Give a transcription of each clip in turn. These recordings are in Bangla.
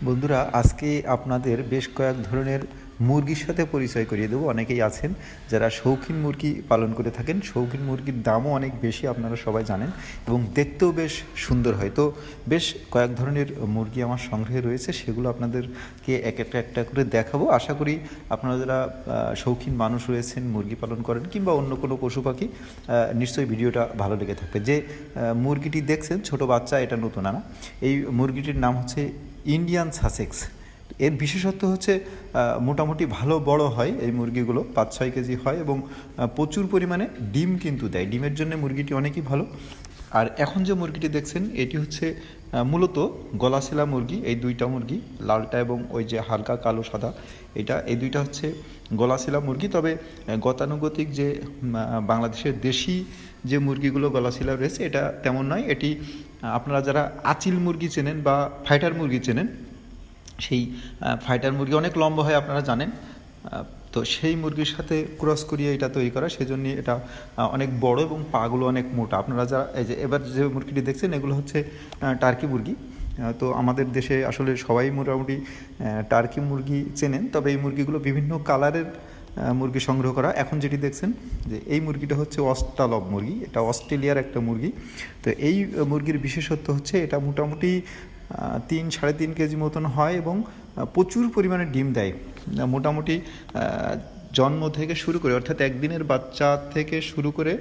বন্ধুরা আজকে আপনাদের বেশ কয়েক ধরনের মুরগির সাথে পরিচয় করিয়ে দেবো। অনেকেই আছেন যারা শৌখিন মুরগি পালন করে থাকেন। শৌখিন মুরগির দামও অনেক বেশি, আপনারা সবাই জানেন, এবং দেখতেও বেশ সুন্দর হয়। তো বেশ কয়েক ধরনের মুরগি আমার সংগ্রহে রয়েছে, সেগুলো আপনাদেরকে এক একটা একটা করে দেখাবো। আশা করি আপনারা যারা শৌখিন মানুষ রয়েছেন, মুরগি পালন করেন, কিংবা অন্য কোনো পশু পাখি নিশ্চয়ই ভিডিওটা ভালো লেগে থাকবে। যে মুরগিটি দেখছেন, ছোট বাচ্চা, এটা নতুন আনা। এই মুরগিটির নাম হচ্ছে ইন্ডিয়ান সাসেক্স। এর বিশেষত্ব হচ্ছে মোটামুটি ভালো বড় হয় এই মুরগিগুলো, পাঁচ ছয় কেজি হয় এবং প্রচুর পরিমাণে ডিম কিন্তু দেয়। ডিমের জন্য মুরগিটি অনেকই ভালো। আর এখন যে মুরগিটি দেখছেন, এটি হচ্ছে মূলত গলাশিলা মুরগি, এই দুইটা মুরগি, লালটা এবং ওই যে হালকা কালো সাদা, এটা, এই দুইটা হচ্ছে গলাশিলা মুরগি। তবে গতানুগতিক যে বাংলাদেশের দেশি যে মুরগিগুলো গলাশিলা রয়েছে, এটা তেমন নয়। এটি আপনারা যারা আচিল মুরগি চেনেন বা ফাইটার মুরগি চেনেন সেই ফাইটার মুরগি অনেক লম্বা হয় আপনারা জানেন। তো সেই মুরগির সাথে ক্রস করিয়ে এটা তৈরি করা, সেজন্য এটা অনেক বড় এবং পাগুলো অনেক মোটা। আপনারা যারা এই যে এবার যে মুরগিটি দেখছেন, এগুলো হচ্ছে টার্কি মুরগি। তো আমাদের দেশে আসলে সবাই মোটামুটি টার্কি মুরগি চেনেন, তবে এই মুরগিগুলো বিভিন্ন কালারের মুরগি সংগ্রহ করা। এখন যেটি দেখছেন, যে এই মুরগিটা হচ্ছে অস্টালব মুরগি, এটা অস্ট্রেলিয়ার একটা মুরগি। তো এই মুরগির বিশেষত্ব হচ্ছে, এটা মোটামুটি তিন সাড়ে তিন কেজি মতন হয় এবং প্রচুর পরিমাণে ডিম দেয়। মোটামুটি জন্ম থেকে শুরু করে, অর্থাৎ একদিনের বাচ্চা থেকে শুরু করে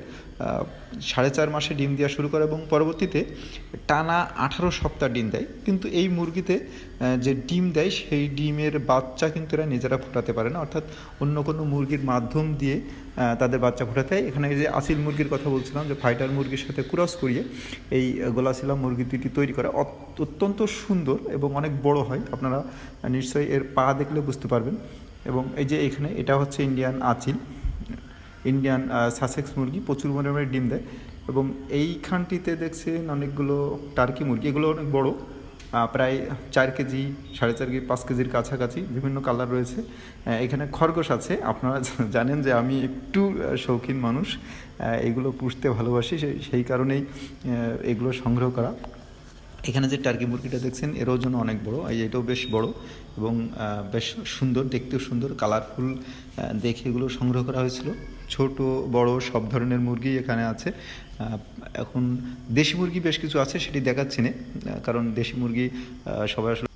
সাড়ে চার মাসে ডিম দেওয়া শুরু করে এবং পরবর্তীতে টানা আঠারো সপ্তাহ ডিম দেয়। কিন্তু এই মুরগিতে যে ডিম দেয়, সেই ডিমের বাচ্চা কিন্তু এরা নিজেরা ফোটাতে পারে না। অর্থাৎ অন্য কোনো মুরগির মাধ্যম দিয়ে তাদের বাচ্চা ফোটাতে হয়। এখানে যে আসিল মুরগির কথা বলছিলাম, যে ফাইটার মুরগির সাথে ক্রস করিয়ে এই গোলাশিলা মুরগি দুটি তৈরি করা। অত- অত্যন্ত সুন্দর এবং অনেক বড় হয়। আপনারা নিশ্চয়ই এর পা দেখলে বুঝতে পারবেন। এবং এই যে এখানে, এটা হচ্ছে ইন্ডিয়ান আচিল। ইন্ডিয়ান সাসেক্স মুরগি, প্রচুর পরিমাণে ডিম দেয়। এবং এইখানটিতে দেখছেন অনেকগুলো টার্কি মুরগি। এগুলো অনেক বড় প্রায় চার কেজি, সাড়ে চার কেজি, পাঁচ কেজির কাছাকাছি বিভিন্ন কালার রয়েছে। এখানে খরগোশ আছে। আপনারা জানেন যে আমি একটু শৌখিন মানুষ। এগুলো পুষতে ভালোবাসি। সেই কারণেই এগুলো সংগ্রহ করা। এখানে যে টার্কি মুরগিটা দেখছেন এর ওজন অনেক বড়। এটাও বেশ বড় এবং বেশ সুন্দর, দেখতেও সুন্দর কালারফুল দেখে এগুলো সংগ্রহ করা হয়েছিল। ছোট, বড়, সব ধরনের মুরগি এখানে আছে। এখন দেশি মুরগি বেশ কিছু আছে, সেটি দেখাচ্ছি না কারণ দেশি মুরগি সবাই আসলে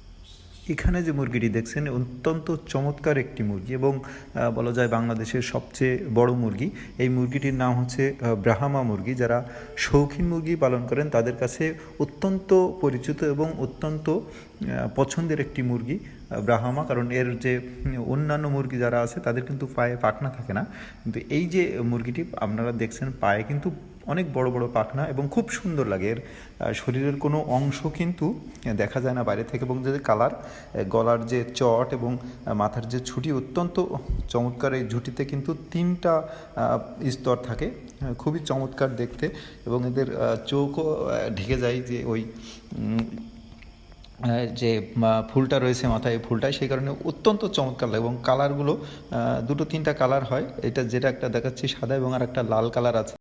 এখানে যে মুরগিটি দেখছেন অত্যন্ত চমৎকার একটি মুরগি এবং বলা যায় বাংলাদেশের সবচেয়ে বড় মুরগি। এই মুরগিটির নাম হচ্ছে ব্রাহ্মা মুরগি। যারা শৌখিন মুরগি পালন করেন, তাদের কাছে অত্যন্ত পরিচিত এবং অত্যন্ত পছন্দের একটি মুরগি ব্রাহ্মা। কারণ এর যে অন্যান্য মুরগি যারা আছে, তাদের কিন্তু পায়ে পাখনা থাকে না। কিন্তু এই যে মুরগিটি, আপনারা দেখছেন, পায়ে কিন্তু অনেক বড় বড় পাখনা এবং খুব সুন্দর লাগে। এর শরীরের কোনো অংশ কিন্তু দেখা যায় না বাইরে থেকে এবং যে কালার গলার যে চট এবং মাথার যে ছুটি অত্যন্ত চমৎকার এই ঝুটিতে কিন্তু তিনটা স্তর থাকে খুবই চমৎকার দেখতে এবং এদের চোখও ঢেকে যায় যে ওই যে ফুলটা রয়েছে মাথায় ফুলটায়, সেই কারণে অত্যন্ত চমৎকার লাগে এবং কালারগুলো দুটো তিনটা কালার হয়। এটা যেটা একটা দেখাচ্ছি সাদা এবং আর একটা লাল কালার আছে।